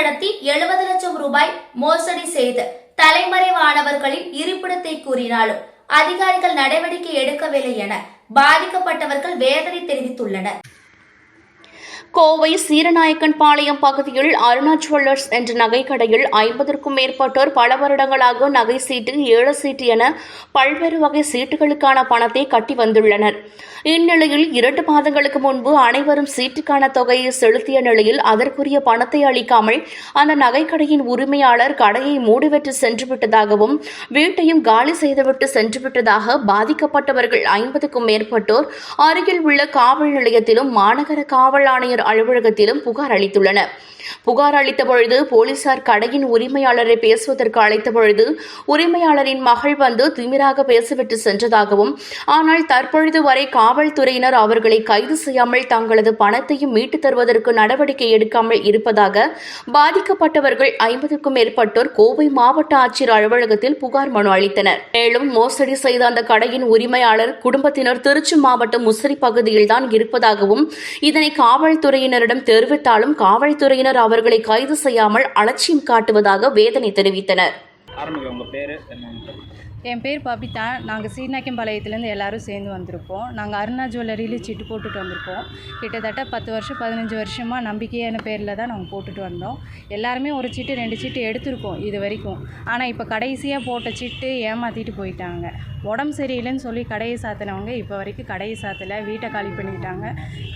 நடத்தி எழுபது லட்சம் ரூபாய் மோசடி செய்து தலைமறைவானவர்களின் இருப்பிடத்தை கூறினாலும் அதிகாரிகள் நடவடிக்கை எடுக்கவில்லை என பாதிக்கப்பட்டவர்கள் வேதனை தெரிவித்துள்ளனர். கோவை சீரநாயக்கன் பாளையம் பகுதியில் அருணா ஜுவல்லர்ஸ் என்ற நகைக்கடையில் ஐம்பதற்கும் மேற்பட்டோர் பல வருடங்களாக நகை சீட்டு ஏழு சீட்டு என பல்வேறு வகை சீட்டுகளுக்கான பணத்தை கட்டி வந்துள்ளனர். இந்நிலையில் இரண்டு மாதங்களுக்கு முன்பு அனைவரும் சீட்டுக்கான தொகையை செலுத்திய நிலையில் அதற்குரிய பணத்தை அளிக்காமல் அந்த நகைக்கடையின் உரிமையாளர் கடையை மூடிவிட்டு சென்றுவிட்டதாகவும் வீட்டையும் காலி செய்துவிட்டு சென்றுவிட்டதாக பாதிக்கப்பட்டவர்கள் ஐம்பதுக்கும் மேற்பட்டோர் அருகில் உள்ள காவல் நிலையத்திலும் மாநகர காவல் ஆணையர் அலுவலகத்திலும் புகார் அளித்துள்ளனர். புகார் அளித்த பொழுது போலீசார் கடையின் உரிமையாளரை பேசுவதற்கு அழைத்த பொழுது உரிமையாளரின் மகள் வந்து திமிராக பேசிவிட்டு சென்றதாகவும் ஆனால் தற்பொழுது வரை காவல்துறையினர் அவர்களை கைது செய்யாமல் தங்களது பணத்தையும் மீட்டுத் தருவதற்கு நடவடிக்கை எடுக்காமல் இருப்பதாக பாதிக்கப்பட்டவர்கள் ஐம்பதுக்கும் மேற்பட்டோர் கோவை மாவட்ட ஆட்சியர் அலுவலகத்தில் புகார் மனு அளித்தனர். மேலும் மோசடி செய்த அந்த கடையின் உரிமையாளர் குடும்பத்தினர் திருச்சி மாவட்டம் முசிறி பகுதியில்தான் இருப்பதாகவும் இதனை காவல்துறை காவல்துறையினரிடம் தெரிவித்தாலும் காவல்துறையினர் அவர்களை கைது செய்யாமல் அலட்சியம் காட்டுவதாக வேதனை தெரிவித்தனர். என் பேர் பபிதா. நாங்கள் சீனாக்கம்பாளையத்துலேருந்து எல்லாரும் சேர்ந்து வந்திருக்கோம் நாங்கள் அருணா ஜுவல்லரியில் சீட்டு போட்டுட்டு வந்திருக்கோம் கிட்டத்தட்ட பத்து வருஷம் பதினஞ்சு வருஷமாக நம்பிக்கையான பேரில் தான் நாங்கள் போட்டுட்டு வந்தோம். எல்லாருமே ஒரு சீட்டு ரெண்டு சீட்டு எடுத்திருக்கோம் இது வரைக்கும். ஆனால் இப்போ கடைசியாக போட்ட சீட்டு ஏமாற்றிட்டு போயிட்டாங்க. உடம்பு சரியில்லைன்னு சொல்லி கடையை சாத்தினவங்க இப்போ வரைக்கும் கடையை சாத்தலை வீட்டை காலி பண்ணிக்கிட்டாங்க.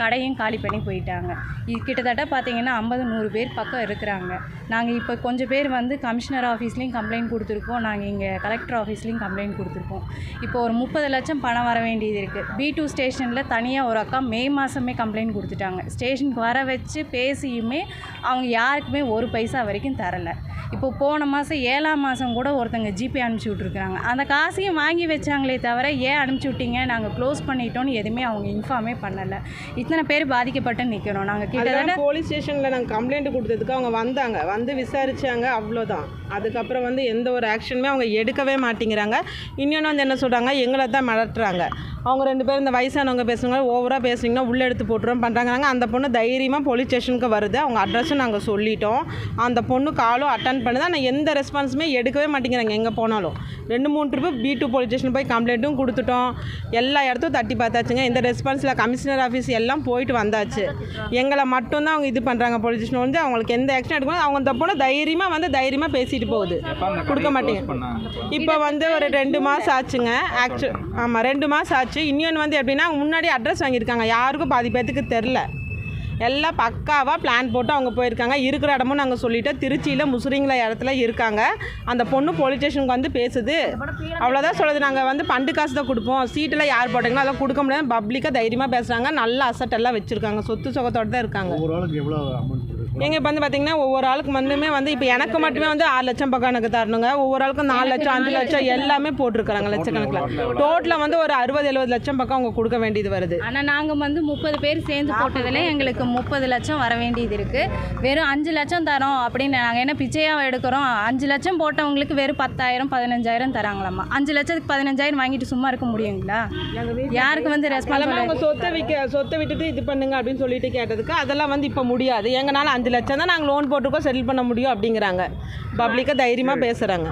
கடையும் காலி பண்ணி போயிட்டாங்க. இது கிட்டத்தட்ட பார்த்தீங்கன்னா ஐம்பது நூறு பேர் பக்கம் இருக்கிறாங்க. நாங்கள் இப்போ கொஞ்சம் பேர் வந்து கமிஷனர் ஆஃபீஸ்லேயும் கம்ப்ளைண்ட் கொடுத்துருக்கோம். நாங்கள் இங்கே கலெக்டர் ஆஃபீஸ்லேயும் கம்ப்ளைண்ட் கொடுத்துருக்கோம். இப்போ ஒரு முப்பது லட்சம் பணம் வர வேண்டியது இருக்குது பி டூ ஸ்டேஷனில் தனியாக ஒரு அக்கா மே மாதமே கம்ப்ளைண்ட் கொடுத்துட்டாங்க. ஸ்டேஷனுக்கு வர வச்சு பேசியுமே அவங்க யாருக்குமே ஒரு பைசா வரைக்கும் தரலை. இப்போ போன மாதம் ஏழாம் மாதம் கூட ஒருத்தங்க ஜிபே அனுப்பிச்சி விட்ருக்குறாங்க அந்த காசையும் வாங்கி வச்சாங்களே தவிர ஏன் அனுப்பிச்சி விட்டீங்க? நாங்கள் க்ளோஸ் பண்ணிட்டோன்னு எதுவுமே அவங்க இன்ஃபார்மே பண்ணலை. இத்தனை பேர் பாதிக்கப்பட்டு நிற்கிறோம் நாங்கள் கிட்டத்தட்ட போலீஸ் ஸ்டேஷனில் நாங்கள் கம்ப்ளைண்ட் கொடுத்ததுக்கு அவங்க வந்தாங்க. வந்து விசாரிச்சாங்க அவ்வளோதான் அதுக்கப்புறம் வந்து எந்த ஒரு ஆக்ஷனுமே அவங்க எடுக்கவே மாட்டேங்கிறாங்க. இன்னொன்று வந்து என்ன சொல்கிறாங்க எங்களை தான் மிரட்டுறாங்க. அவங்க ரெண்டு பேரும் இந்த வயசானவங்க பேசுனாங்க ஓவராக பேசுனீங்கன்னா உள்ளே எடுத்து போட்டுருவோம் பண்ணுறாங்க அந்த பொண்ணு தைரியமாக போலீஸ் ஸ்டேஷனுக்கு வருது. அவங்க அட்ரஸும் நாங்கள் சொல்லிட்டோம். அந்த பொண்ணு காலும் அட்டன் பண்ணுது ஆனால் எந்த ரெஸ்பான்ஸுமே எடுக்கவே மாட்டேங்கிறாங்க எங்கே போனாலும். ரெண்டு மூணு trip B two police station போய் கம்ப்ளைண்ட்டும் கொடுத்துட்டோம். எல்லா இடத்தும் தட்டி பார்த்தாச்சுங்க. இந்த ரெஸ்பான்ஸில் கமிஷனர் ஆஃபீஸ் எல்லாம் போயிட்டு வந்தாச்சு. எங்களை மட்டும்தான் அவங்க இது பண்ணுறாங்க போலீஸ் ஸ்டேஷன் வந்து. அவங்களுக்கு எந்த ஆக்ஷன் எடுக்கணும் அவங்க பொண்ணு தைரியமாக வந்து தைரியமாக பேசிட்டு போகுது. கொடுக்க மாட்டேங்க. இப்போ வந்து ஒரு ரெண்டு மாதம் ஆச்சுங்க. ஆக்சு ஆமாம் ரெண்டு மாதம் ஆச்சு. இன்னொன்று வந்து எப்படின்னா முன்னாடி அட்ரஸ் வாங்கியிருக்காங்க. யாருக்கும் பாதி பேர்த்துக்கு தெரில எல்லாம் பக்காவாக பிளான் போட்டு அவங்க போயிருக்காங்க. இருக்கிற இடமும் நாங்கள் சொல்லிட்டோம். திருச்சியில் முசுரிங்கிற இடத்துல இருக்காங்க. அந்த பொண்ணு போலீஸ் ஸ்டேஷனுக்கு வந்து பேசுது. அவ்வளோதான் சொல்லுது. நாங்கள் வந்து பண்டு காசு தான் கொடுப்போம். சீட்டில் யார் போட்டாங்களோ அதெல்லாம் கொடுக்க முடியாது. பப்ளிக்காக தைரியமாக பேசுகிறாங்க நல்ல அசட் எல்லாம் வச்சுருக்காங்க. சொத்து சுகத்தோடு தான் இருக்காங்க. எங்க இப்போ வந்து பார்த்தீங்கன்னா ஒவ்வொரு ஆளுக்கு வந்துமே வந்து இப்போ எனக்கு மட்டுமே வந்து ஆறு லட்சம் பக்கம் எனக்கு தரணுங்க. ஒவ்வொரு ஆளுக்கும் நாலு லட்சம் அஞ்சு லட்சம் எல்லாமே போட்டிருக்கிறாங்க லட்சக்கணக்கில். டோட்டலாக வந்து ஒரு அறுபது எழுபது லட்சம் பக்கம் அவங்க கொடுக்க வேண்டியது வருது. ஆனால் நாங்கள் வந்து முப்பது பேர் சேர்ந்து போட்டதில் எங்களுக்கு முப்பது லட்சம் வர வேண்டியது இருக்குது வெறும் அஞ்சு லட்சம் தரோம் அப்படின்னு நாங்கள் என்ன பிச்சையாக எடுக்கிறோம்? அஞ்சு லட்சம் போட்டவங்களுக்கு வெறும் பத்தாயிரம் பதினஞ்சாயிரம் தராங்களாம்மா. அஞ்சு லட்சத்துக்கு பதினஞ்சாயிரம் வாங்கிட்டு சும்மா இருக்க முடியுங்களா? யாருக்கு வந்து ரெஸ்பான்சிபிள் சொத்தை விற்க சொத்தை விட்டுட்டு இது பண்ணுங்க அப்படின்னு சொல்லிட்டு கேட்டதுக்கு அதெல்லாம் வந்து இப்போ முடியாது. எங்கனால அஞ்சு லட்சம் தான் நாங்கள் லோன் போட்டுக்கோ செட்டில் பண்ண முடியும் அப்படிங்கிறாங்க. பப்ளிக்காக தைரியமாக பேசுகிறாங்க